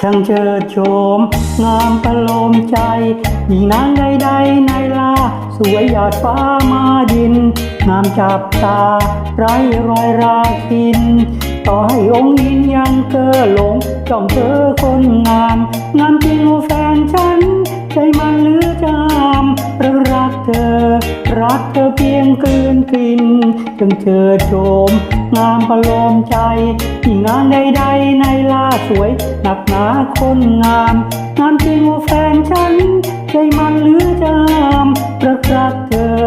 ช่างเชิดโฉมงามประโลมใจหญิงนางใดๆในลา สวยหยาดฟ้ามาดิน งามจับตา ไร้รอยราคิน ต่อให้องค์ยินยังเกอหลงจ้องเธอคนงาม งามจริงโอแฟนฉัน ใจมันหรือจามรักเธอ รักเธอเพียงกลืนกินจึงเชิดโฉมงามประโลมใจที่งานใดๆในล่าสวยหนักหนาคนงามงามจริงโอแฟนฉัน ใจมันหรือจามรักรักเธอ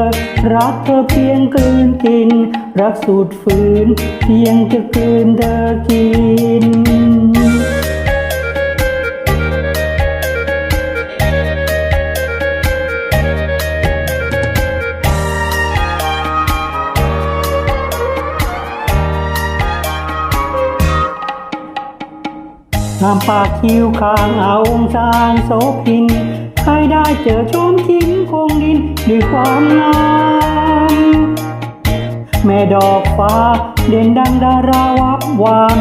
รักเธอเพียงกลืนกิน รักสุดฝืน เพียงจะกลืนเธอกิน งามปากคิ้วข้างเอาองค์สางโสพินใครได้เจอชมทิ้งคงดินด้วยความงามแม่ดอกฟ้า เด่นดังดาราวับวาม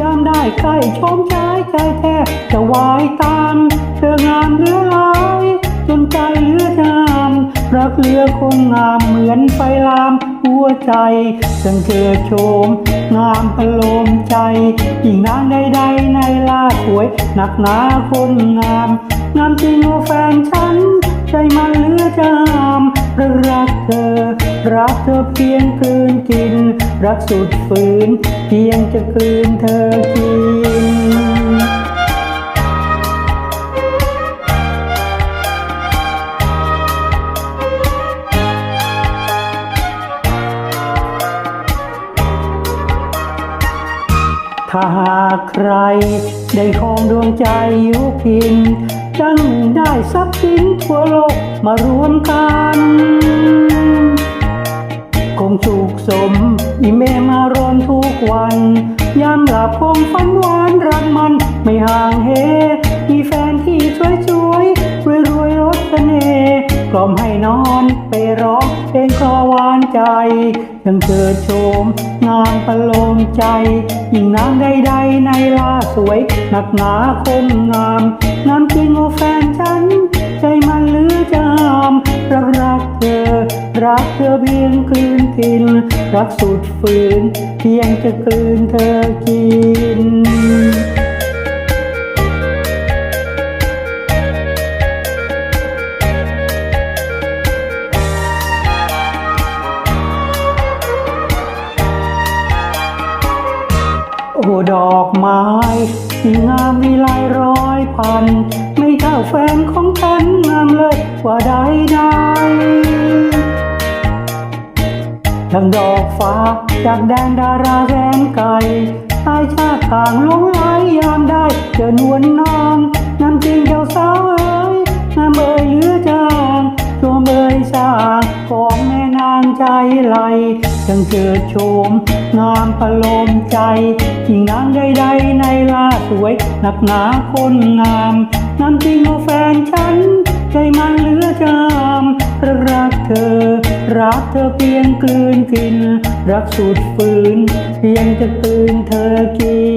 ยามได้ใกล้ชมชายใจแทบจะวายตามเธองามเหลือลายจนใจเลือจามรักเลือคงงามเหมือนไฟลามหัวใจจังเกิดโชม งามพะโลมใจยิ่งนางใดๆใน หวยหนักหนาคนงามงามจริงโอแฟนฉัน ใจมันเหลือจามรักรักเธอ รักเธอเพียงกลืนกิน รักสุดฝืน เพียงจะกลืนเธอกิน ถ้าหากใคร ได้ครองดวงใจยุพินจังได้ทรัพย์สินทั่วโลกมารวมกัน คงสุขสมอีเมมารอนทุกวัน ยามหลับคงฝันหวานรักมันไม่ห่างเหมีแฟนที่สวยสวยรวยรวยรสเสน่ห์กล่อมให้นอนไปร้อง เพลงคลอหวานใจยังเกิดโชม งามประโลมใจ ยิ่งนางใดๆในล่าสวย หนักหนาคนงามงามจริงโอแฟนฉัน ใจมันเลือจามรักรักเธอ รักเธอเพียงกลืนกิน รักสุดฝืน เพียงจะกลืนเธอกิน ดอกไม้ที่งามมีลายร้อยพัน ไม่เท่าแฟนของฉันงามเลยกว่าใดใดดังดอกฟ้าจากแดนดาราแสนไกลตายชาติต่างลงไหลยามได้เจอนวลน้องน้ำจริงเจ้าสาว จังเจิดโชมงามประโลมใจหญิงามใดๆในลาสวย หนักหนาคนงามน้ำจริงโอแฟนฉัน ใจมันเหลือจามรักเธอ รักเธอเพียงกลืนกิน รักสุดฝืนเพียงจะตื่นเธอกิน